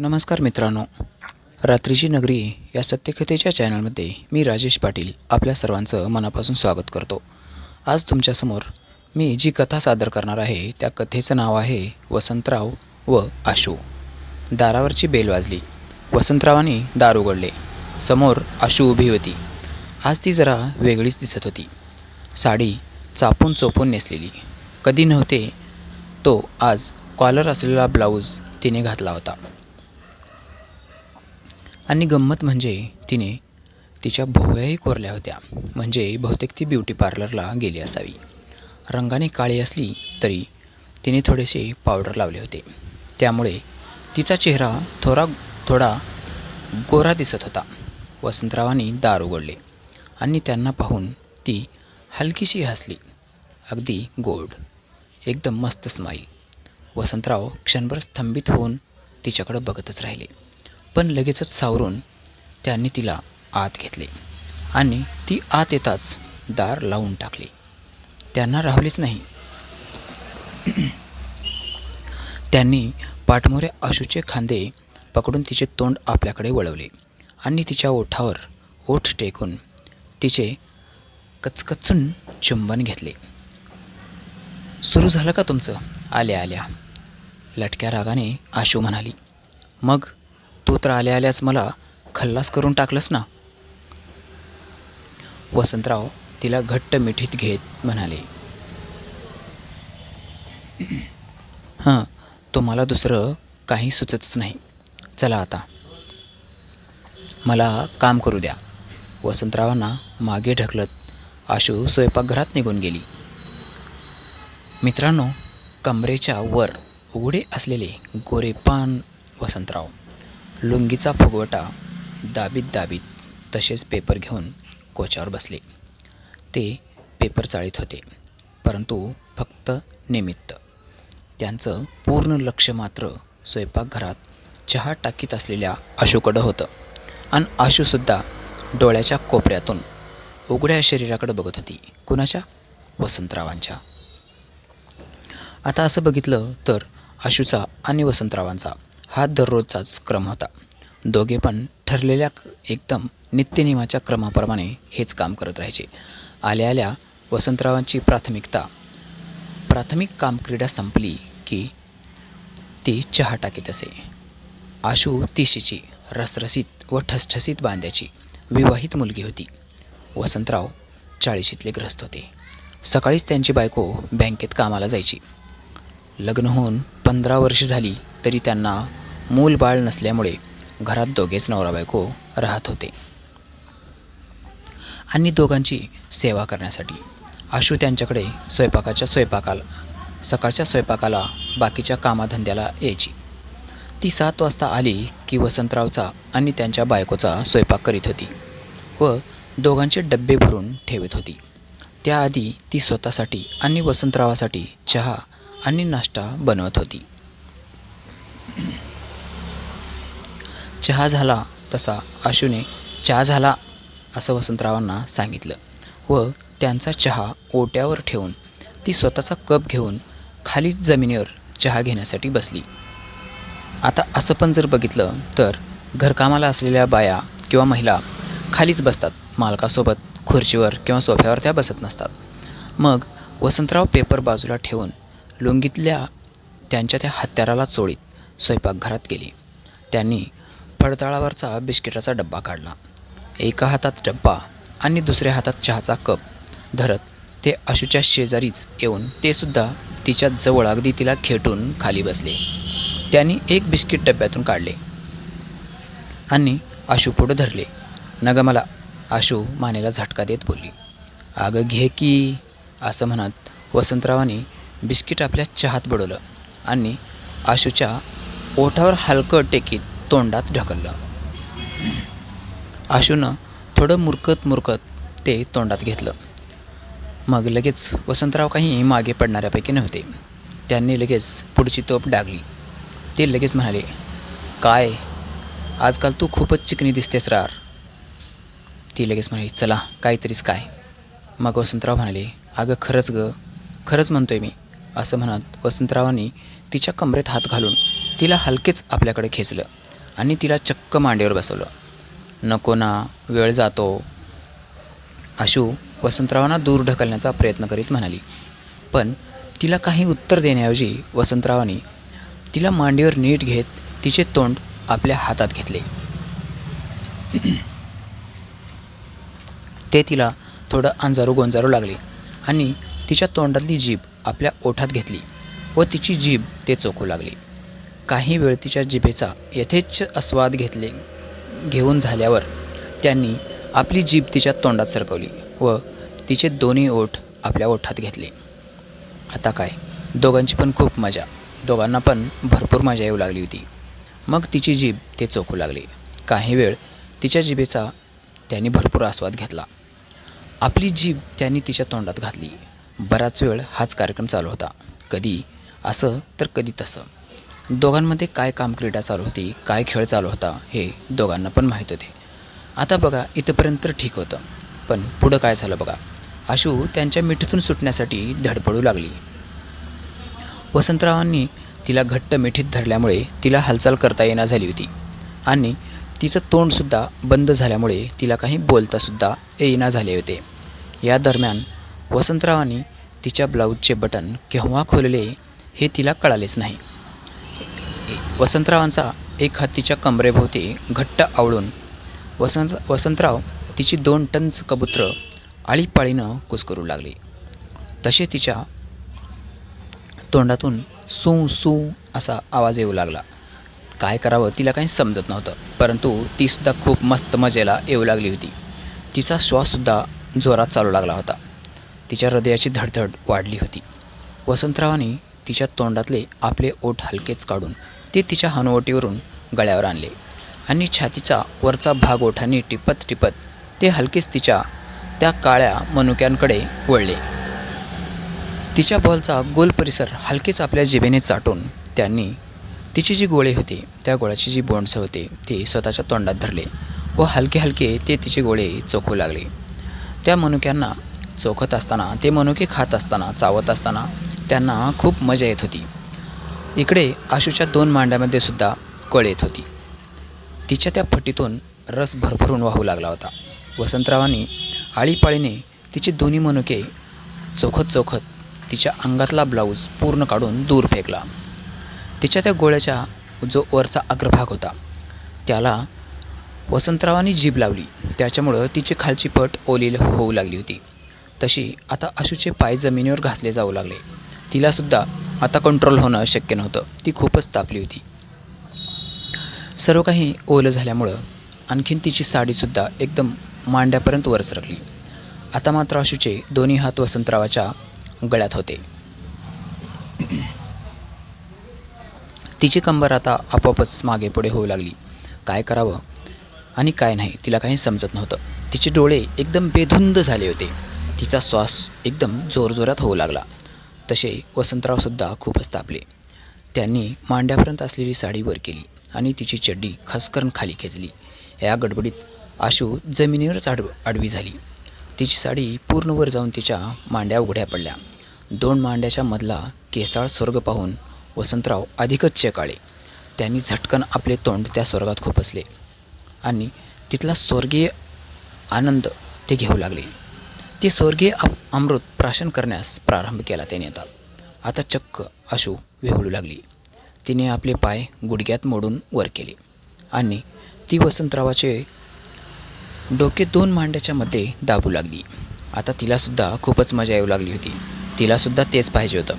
नमस्कार मित्रांनो. रात्रीची नगरी या सत्यकथेच्या चॅनलमध्ये मी राजेश पाटील आपल्या सर्वांचं मनापासून स्वागत करतो. आज तुमच्यासमोर मी जी कथा सादर करणार आहे त्या कथेचं नाव आहे वसंतराव व आशू. दारावरची बेल वाजली. वसंतरावांनी दार उघडले. समोर आशू उभी होती. आज ती जरा वेगळीच दिसत होती. साडी चापून चोपून नेसलेली. कधी नव्हते तो आज कॉलर असलेला ब्लाऊज तिने घातला होता. आणि गंमत म्हणजे तिने तिच्या भोवयाही कोरल्या होत्या. म्हणजे बहुतेक ती ब्युटी पार्लरला गेली असावी. रंगाने काळी असली तरी तिने थोडेसे पावडर लावले होते. त्यामुळे तिचा चेहरा थोडा थोडा गोरा दिसत होता. वसंतरावांनी दार उघडले आणि त्यांना पाहून ती हलकीशी हसली. अगदी गोड एकदम मस्त स्माईल वसंतराव क्षणभर स्तंभित होऊन तिच्याकडं बघतच राहिले. पण लगेचच सावरून त्यांनी तिला आत घेतले आणि ती आत येताच दार लावून टाकले. त्यांना राहुलेच नाही. त्यांनी पाठमोरे आशूचे खांदे पकडून तिचे तोंड आपल्याकडे वळवले आणि तिच्या ओठावर ओठ टेकून तिचे कचकचून चुंबन घेतले. सुरू झालं का तुमचं? आल्या आल्या लटक्या रागाने आशू म्हणाली. मग तू तर आल्या आल्याच मला खल्लास करून टाकलंस ना. वसंतराव तिला घट्ट मिठीत घेत म्हणाले. हां तुम्हाला दुसरं काही सुचतच नाही. चला आता. मला काम करू द्या. वसंतरावांना मागे ढकलत आशू स्वयंपाकघरात निघून गेली. मित्रांनो कमरेच्या वर उघडे असलेले गोरेपान वसंतराव लुंगीचा फुगवटा दाबीत दाबीत तसेच पेपर घेऊन कोच्यावर बसले. ते पेपर चाळीत होते परंतु फक्त निमित्त. त्यांचं पूर्ण लक्ष मात्र स्वयंपाकघरात चहा टाकीत असलेल्या आशूकडं होतं. आणि आशूसुद्धा डोळ्याच्या कोपऱ्यातून उघड्या शरीराकडे बघत होती कुणाच्या? वसंतरावांच्या. आता असं बघितलं तर आशूचा आणि वसंतरावांचा हा दररोजचाच क्रम होता. दोघे पण ठरलेल्या एकदम नित्यनियमाच्या क्रमाप्रमाणे हेच काम करत राहायचे. आल्या आल्या वसंतरावांची प्राथमिकता प्राथमिक कामक्रीडा संपली की ती चहा टाकीत असे. आशू तिशीची रसरसीत व ठसठसीत बांध्याची विवाहित मुलगी होती. वसंतराव चाळीशीतले ग्रस्त होते. सकाळीच त्यांची बायको बँकेत कामाला जायची. लग्न होऊन पंधरा वर्ष झाली तरी त्यांना मूल बाळ नसल्यामुळे घरात दोघेच नवरा बायको राहत होते. आणि दोघांची सेवा करण्यासाठी आशू त्यांच्याकडे स्वयंपाकाच्या स्वयंपाकाला सकाळच्या स्वयंपाकाला बाकीच्या कामाधंद्याला यायची. ती सात वाजता आली की वसंतरावचा आणि त्यांच्या बायकोचा स्वयंपाक करीत होती व दोघांचे डब्बे भरून ठेवत होती. त्याआधी ती स्वतःसाठी आणि वसंतरावासाठी चहा आणि नाश्ता बनवत होती. चहा झाला तसा आशूने चहा झाला असं वसंतरावांना सांगितलं. व त्यांचा चहा ओट्यावर ठेवून ती स्वतःचा कप घेऊन खाली जमिनीवर चहा घेण्यासाठी बसली. आता असं पण जर बघितलं तर घरकामाला असलेल्या बाया किंवा महिला खालीच बसतात मालकासोबत खुर्चीवर किंवा सोफ्यावर त्या बसत नसतात. मग वसंतराव पेपर बाजूला ठेवून लुंगीतल्या त्यांच्या त्या हत्याराला चोळीत. स्वयंपाकघरात गेली. त्यांनी पडताळावरचा बिस्किटाचा डब्बा काढला. एका हातात डब्बा आणि दुसऱ्या हातात चहाचा कप धरत ते आशूच्या शेजारीच येऊन ते सुद्धा तिच्या जवळ अगदी तिला खेटून खाली बसले. त्यांनी एक बिस्किट डब्यातून काढले आणि आशू पुढं धरले. नग मला आशू मानेला झटका देत बोलली. अगं घे की असं म्हणत वसंतरावांनी बिस्किट आपल्या चहात बुडवलं आणि आशूच्या ओठावर हलकं टेकीत तोंडात ढकललं. आशूनं थोडं मुरकत मुरकत ते तोंडात घेतलं. मग लगेच वसंतराव काही मागे पडणाऱ्यापैकी नव्हते. त्यांनी लगेच पुढची तोप डागली. ते लगेच म्हणाले काय? आजकाल तू खूपच चिकनी दिसतेस रार. ती लगेच म्हणाली चला काहीतरीच काय. मग वसंतराव म्हणाले अगं खरंच ग. खरंच म्हणतोय मी असं म्हणत वसंतरावांनी तिच्या कमरेत हात घालून तिला हलकेच आपल्याकडे खेचलं आणि तिला चक्क मांडीवर बसवलं. नको ना वेळ जातो. आशू वसंतरावांना दूर ढकलण्याचा प्रयत्न करीत म्हणाली. पण तिला काही उत्तर देण्याऐवजी वसंतरावांनी तिला मांडीवर नीट घेत तिचे तोंड आपल्या हातात घेतले. ते तिला थोडं अंजारू गोंजारू लागले आणि तिच्या तोंडातली जीभ आपल्या ओठात घेतली व तिची जीभ ते चोखू लागली. काही वेळ तिच्या जिभेचा यथेच्छ आस्वाद घेतले घेऊन झाल्यावर त्यांनी आपली जीभ तिच्या तोंडात सरकवली व तिचे दोन्ही ओठ आपल्या ओठात घेतले. आता काय? दोघांची पण खूप मजा. दोघांना पण भरपूर मजा येऊ लागली होती. मग तिची जीभ ते चोखू लागली. काही वेळ तिच्या जिभेचा त्यांनी भरपूर आस्वाद घेतला. आपली जीभ त्यांनी तिच्या तोंडात घातली. बराच वेळ हाच कार्यक्रम चालू होता. कधी असं तर कधी तसं. दोघांमध्ये काय कामक्रीडा चालू होती काय खेळ चालू होता हे दोघांना पण माहीत होते. आता बघा इथंपर्यंत तर ठीक होतं. पण पुढं काय झालं बघा? आशू त्यांच्या मिठीतून सुटण्यासाठी धडपडू लागली. वसंतरावांनी तिला घट्ट मिठीत धरल्यामुळे तिला हालचाल करता येणार झाली होती. आणि तिचं तोंडसुद्धा बंद झाल्यामुळे तिला काही बोलतासुद्धा येईना झाले होते. या दरम्यान वसंतरावांनी तिच्या ब्लाऊजचे बटन केव्हा खोलले हे तिला कळालेच नाही. वसंतरावांचा एक हात तिच्या कमरेभोवती घट्ट आवळून वसंत वसंतराव तिची दोन टंच कबूत्र आळीपाळीनं कुसकरू लागले. तसे तिच्या तोंडातून सू सू असा आवाज येऊ लागला. काय करावं तिला काही समजत नव्हतं परंतु तीसुद्धा खूप मस्त मजेला येऊ लागली होती. तिचा श्वाससुद्धा जोरात चालू लागला होता. तिच्या हृदयाची धडधड वाढली होती. वसंतरावाने तिच्या तोंडातले आपले ओठ हलकेच काढून ते तिच्या हनुवटीवरून गळ्यावर आणले आणि छातीचा वरचा भाग ओठांनी टिपत टिपत ते हलकेच तिच्या त्या काळ्या मनुक्यांकडे वळले. तिच्या बॉलचा गोल परिसर हलकेच आपल्या जिभेने चाटून त्यांनी तिची जी गोळे होते त्या गोळ्याची जी बोंडस होते ते स्वतःच्या तोंडात धरले व हलके हलके ते तिचे गोळे चोखू लागले. त्या मनुक्यांना चोखत असताना ते मनुके खात असताना चावत असताना त्यांना खूप मजा येत होती. इकडे आशूच्या दोन मांड्यामध्ये सुद्धा कळ येत होती. तिच्या त्या फटीतून रस भरभरून वाहू लागला होता. वसंतरावांनी आळीपाळीने तिचे दोन्ही मनुके चोखत चोखत तिच्या अंगातला ब्लाऊज पूर्ण काढून दूर फेकला. तिच्या त्या गोळ्याच्या जो वरचा अग्रभाग होता त्याला वसंतरावांनी जीभ लावली. त्याच्यामुळं तिची खालची पट ओलील होऊ लागली होती. तशी आता आशूचे पाय जमिनीवर घासले जाऊ लागले. तिलासुद्धा आता कंट्रोल होणं शक्य नव्हतं. ती खूपच तापली होती. सर्व काही ओलं झाल्यामुळं आणखीन तिची साडीसुद्धा एकदम मांड्यापर्यंत वर सरकली. आता मात्र आशूचे दोन्ही हात वसंतरावाच्या गळ्यात होते. तिची कंबर आता आपोआपच मागे पुढे होऊ लागली. काय करावं? आणि काय नाही तिला काही समजत नव्हतं. तिचे डोळे एकदम बेधुंद झाले होते. तिचा श्वास एकदम जोरजोरात होऊ लागला. तसे वसंतरावसुद्धा खूपच तापले त्यांनी मांड्यापर्यंत असलेली साडी वर केली आणि तिची चड्डी खसकरण खाली खेचली. या गडबडीत आशू जमिनीवरच आड आडवी झाली. तिची साडी पूर्ण वर जाऊन तिच्या मांड्या उघड्या पडल्या. दोन मांड्याच्या मधला केसाळ स्वर्ग पाहून वसंतराव अधिकच चेकाळे. त्यांनी झटकन आपले तोंड त्या स्वर्गात खुपसले आणि तिथला स्वर्गीय आनंद ते घेऊ लागले. ते स्वर्गीय अमृत प्राशन करण्यास प्रारंभ केला त्याने आता. आता चक्क अशू विहळू लागली. तिने आपले पाय गुडघ्यात मोडून वर केले. आणि ती वसंतरावाचे डोके दोन मांड्याच्या मध्ये दाबू लागली. आता तिलासुद्धा खूपच मजा येऊ लागली होती. तिलासुद्धा तेच पाहिजे होतं.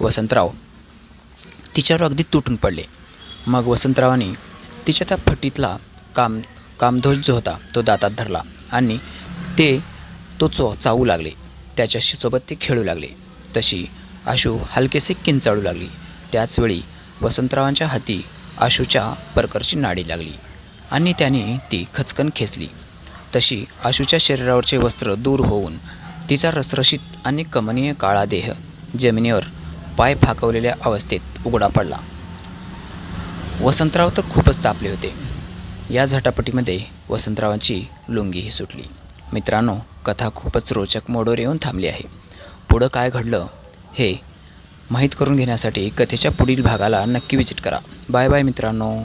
वसंतराव तिच्यावर अगदी तुटून पडले. मग वसंतरावाने तिच्या त्या फटीतला काम कामध्वज जो होता तो दातात धरला. आणि ते तो चो चावू लागले. त्याच्याशी सोबत ते खेळू लागले. तशी आशू हलकेसे किंचाळू लागली. त्याचवेळी वसंतरावांच्या हाती आशूच्या परकरची नाडी लागली आणि त्याने ती खचकन खेचली. तशी आशूच्या शरीरावरचे वस्त्र दूर होऊन तिचा रसरशीत आणि कमनीय काळा देह जमिनीवर पाय फाकवलेल्या अवस्थेत उघडा पडला. वसंतराव तर खूपच तापले होते. या झटापटीमध्ये वसंतरावांची लुंगीही सुटली. मित्रांनो कथा खूपच रोचक मोडवर येऊन थांबली आहे. पुढं काय घडलं हे माहीत करून घेण्यासाठी कथेच्या पुढील भागाला नक्की विजिट करा. बाय बाय मित्रांनो.